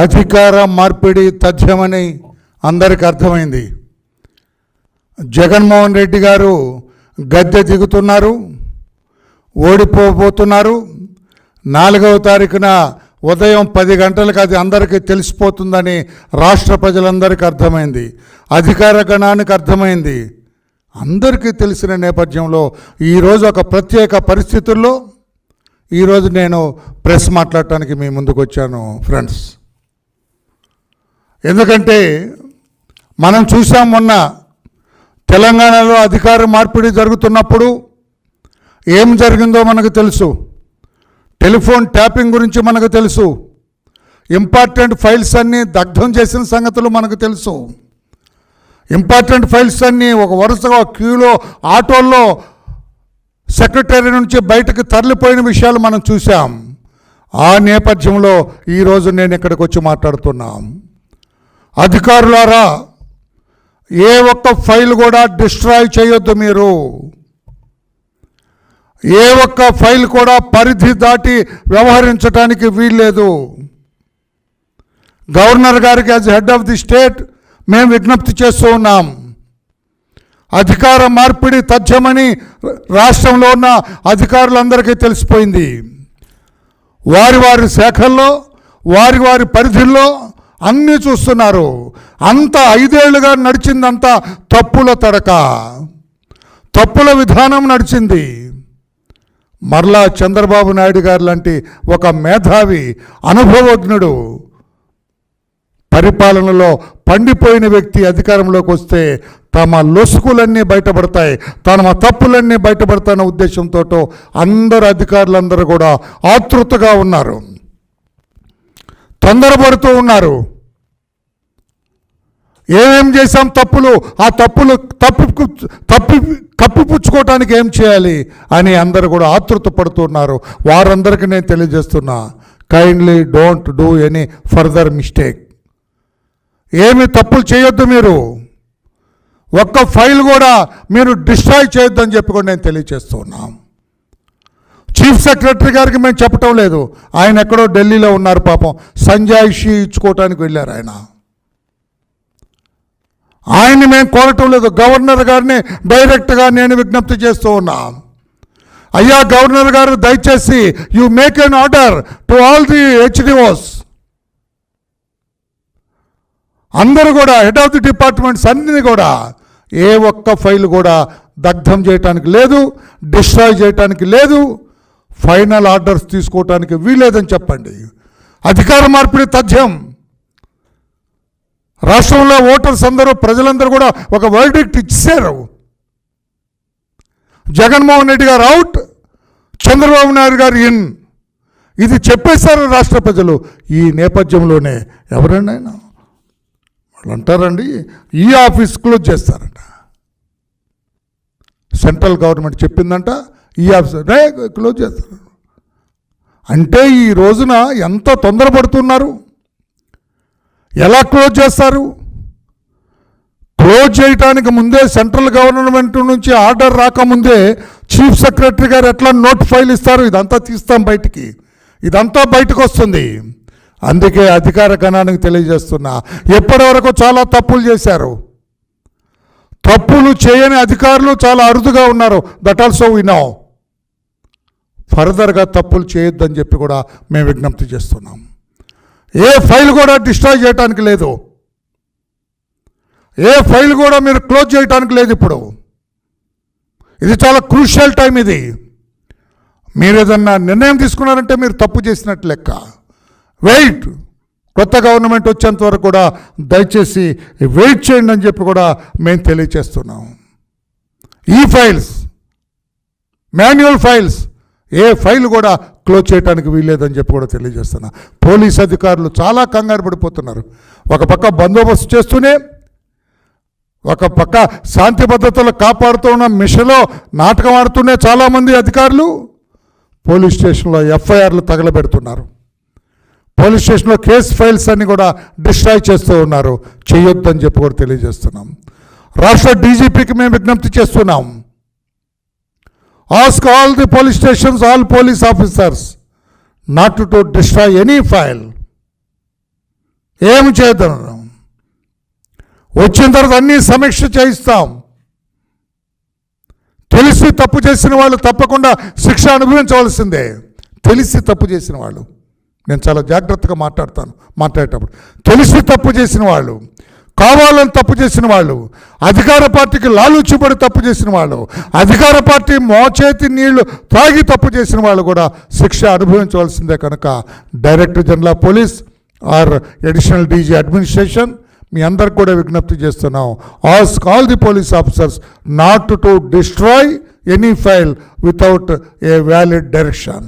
అధికార మార్పిడి తథ్యమని అందరికి అర్థమైంది. జగన్మోహన్ రెడ్డి గారు గద్దె దిగుతున్నారు ఓడిపోబోతున్నారు. నాలుగవ తారీఖున ఉదయం పది గంటలకు అది అందరికీ తెలిసిపోతుందని రాష్ట్ర ప్రజలందరికీ అర్థమైంది. అధికార గణానికి అర్థమైంది. అందరికీ తెలిసిన నేపథ్యంలో ఈరోజు ఒక ప్రత్యేక పరిస్థితుల్లో ఈరోజు నేను ప్రెస్ మాట్లాడటానికి మీ ముందుకు వచ్చాను ఫ్రెండ్స్. ఎందుకంటే మనం చూసాం మొన్న తెలంగాణలో అధికార మార్పిడి జరుగుతున్నప్పుడు ఏం జరిగిందో మనకు తెలుసు. టెలిఫోన్ ట్యాపింగ్ గురించి మనకు తెలుసు. ఇంపార్టెంట్ ఫైల్స్ అన్నీ దగ్ధం చేసిన సంగతులు మనకు తెలుసు. ఇంపార్టెంట్ ఫైల్స్ అన్నీ ఒక వరుసగా క్యూలో ఆటోల్లో సెక్రటరీ నుంచి బయటకు తరలిపోయిన విషయాలు మనం చూసాం ఆ నేపథ్యంలో ఈరోజు నేను ఇక్కడికి వచ్చి మాట్లాడుతున్నాం. అధికారులారా ఏ ఒక్క ఫైల్ కూడా డిస్ట్రాయ్ చేయొద్దు మీరు. ఏ ఒక్క ఫైల్ కూడా పరిధి దాటి వ్యవహరించడానికి వీల్లేదు. గవర్నర్ గారికి as head of the state మేము విజ్ఞప్తి చేస్తూ ఉన్నాం. అధికార మార్పిడి తథ్యమని రాష్ట్రంలో ఉన్న అధికారులందరికీ తెలిసిపోయింది. వారి వారి శాఖల్లో వారి వారి పరిధుల్లో అన్నీ చూస్తున్నారు. అంత ఐదేళ్ళుగా నడిచిందంతా తప్పుల తడక. తప్పుల విధానం నడిచింది. మరలా చంద్రబాబు నాయుడు గారు లాంటి ఒక మేధావి అనుభవజ్ఞుడు పరిపాలనలో పండిపోయిన వ్యక్తి అధికారంలోకి వస్తే తమ లొసుకులన్నీ బయటపడతాయి తమ తప్పులన్నీ బయటపడతాయన్న ఉద్దేశంతో అందరు అధికారులందరూ కూడా ఆతృతగా ఉన్నారు. తొందరపడుతూ ఉన్నారు. ఏమేం చేశాం తప్పులు? ఆ తప్పులు తప్పి తప్పి కప్పిపుచ్చుకోవటానికి ఏం చేయాలి? అని అందరు కూడా ఆతృత పడుతున్నారు. వారందరికీ నేను తెలియజేస్తున్నా kindly don't do any further mistake ఏమి తప్పులు చేయొద్దు మీరు. ఒక్క ఫైల్ కూడా మీరు డిస్ట్రాయ్ చేయొద్దని చెప్పి కూడా నేను తెలియజేస్తున్నాం. చీఫ్ సెక్రటరీ గారికి మేము చెప్పటం లేదు. ఆయన ఎక్కడో ఢిల్లీలో ఉన్నారు పాపం. సంజాయిషి ఇచ్చుకోవటానికి వెళ్ళారు ఆయన. ఆయన్ని మేము కోరటం లేదు. గవర్నర్ గారిని డైరెక్ట్గా నేను విజ్ఞప్తి చేస్తూ ఉన్నా. అయ్యా గవర్నర్ గారు దయచేసి you make an order to all the HDOs అందరూ కూడా హెడ్ ఆఫ్ ది డిపార్ట్మెంట్స్ అన్ని కూడా ఏ ఒక్క ఫైల్ కూడా దగ్ధం చేయటానికి లేదు డిస్ట్రాయ్ చేయటానికి లేదు ఫైనల్ ఆర్డర్స్ తీసుకోవటానికి వీలేదని చెప్పండి. అధికార మార్పిడి తథ్యం. రాష్ట్రంలో ఓటర్స్ అందరూ ప్రజలందరూ కూడా ఒక వర్డిక్ట్ ఇచ్చారు. జగన్మోహన్ రెడ్డి గారు అవుట్ చంద్రబాబు నాయుడు గారు ఇన్ ఇది చెప్పేశారు రాష్ట్ర ప్రజలు. ఈ నేపథ్యంలోనే ఎవరండి ఆయన వాళ్ళు అంటారండి ఈ ఆఫీస్ క్లోజ్ చేస్తారంట. సెంట్రల్ గవర్నమెంట్ చెప్పిందంట ఈ ఆఫీస్ క్లోజ్ చేస్తారు. అంటే ఈ రోజున ఎంత తొందరపడుతున్నారు? ఎలా క్లోజ్ చేస్తారు? క్లోజ్ చేయడానికి ముందే సెంట్రల్ గవర్నమెంట్ నుంచి ఆర్డర్ రాకముందే చీఫ్ సెక్రటరీ గారు ఎట్లా నోట్ ఫైల్ ఇస్తారు? ఇదంతా తీస్తాం బయటికి. ఇదంతా బయటకు వస్తుంది. అందుకే అధికార గణానికి తెలియజేస్తున్నా. ఎప్పటి వరకు చాలా తప్పులు చేశారు. తప్పులు చేయని అధికారులు చాలా అరుదుగా ఉన్నారు. దట్ ఆల్సో వి నో ఫర్దర్గా తప్పులు చేయొద్దని చెప్పి కూడా మేము విజ్ఞప్తి చేస్తున్నాం. ఏ ఫైల్ కూడా డిస్ట్రాయ్ చేయడానికి లేదు. ఏ ఫైల్ కూడా మీరు క్లోజ్ చేయడానికి లేదు ఇప్పుడు. ఇది చాలా క్రూషియల్ టైం ఇది. మీరు ఏదన్నా నిర్ణయం తీసుకున్నారంటే మీరు తప్పు చేసినట్టు లెక్క. వెయిట్. కొత్త గవర్నమెంట్ వచ్చేంత వరకు కూడా దయచేసి వెయిట్ చేయండి అని చెప్పి కూడా మేము తెలియచేస్తున్నాం. ఈ ఫైల్స్. Manual files. ఏ ఫైల్ కూడా క్లోజ్ చేయడానికి వీల్లేదని చెప్పి కూడా తెలియజేస్తున్నా. పోలీస్ అధికారులు చాలా కంగారు పడిపోతున్నారు. ఒక పక్క బందోబస్తు చేస్తూనే ఒక పక్క శాంతి భద్రతలు కాపాడుతూ ఉన్న మిషలో నాటకం ఆడుతూనే చాలామంది అధికారులు పోలీస్ స్టేషన్లో ఎఫ్ఐఆర్లు తగలబెడుతున్నారు. పోలీస్ స్టేషన్లో కేసు ఫైల్స్ అన్నీ కూడా డిస్ట్రాయ్ చేస్తూ ఉన్నారు. చేయొద్దని చెప్పి కూడా తెలియజేస్తున్నాం. రాష్ట్ర డీజీపీకి మేము విజ్ఞప్తి చేస్తున్నాం. Ask all the police stations all police officers not to destroy any file ఏమి చేద్దాం వచ్చిన తర్వాత అన్నీ సమీక్ష చేయిస్తాం. తెలిసి తప్పు చేసిన వాళ్ళు తప్పకుండా శిక్ష అనుభవించవలసిందే. తెలిసి తప్పు చేసిన వాళ్ళు. నేను చాలా జాగ్రత్తగా మాట్లాడతాను మాట్లాడేటప్పుడు. తెలిసి తప్పు చేసిన వాళ్ళు కావాలని తప్పు చేసిన వాళ్ళు అధికార పార్టీకి లాలుచిపడి తప్పు చేసిన వాళ్ళు అధికార పార్టీ మోచేతి నీళ్ళు తాగి తప్పు చేసిన వాళ్ళు కూడా శిక్ష అనుభవించవలసిందే కనుక. Director general of police or additional DG administration మీ అందరికి కూడా విజ్ఞప్తి చేస్తున్నాం. Ask all the police officers not to destroy any file without a valid direction.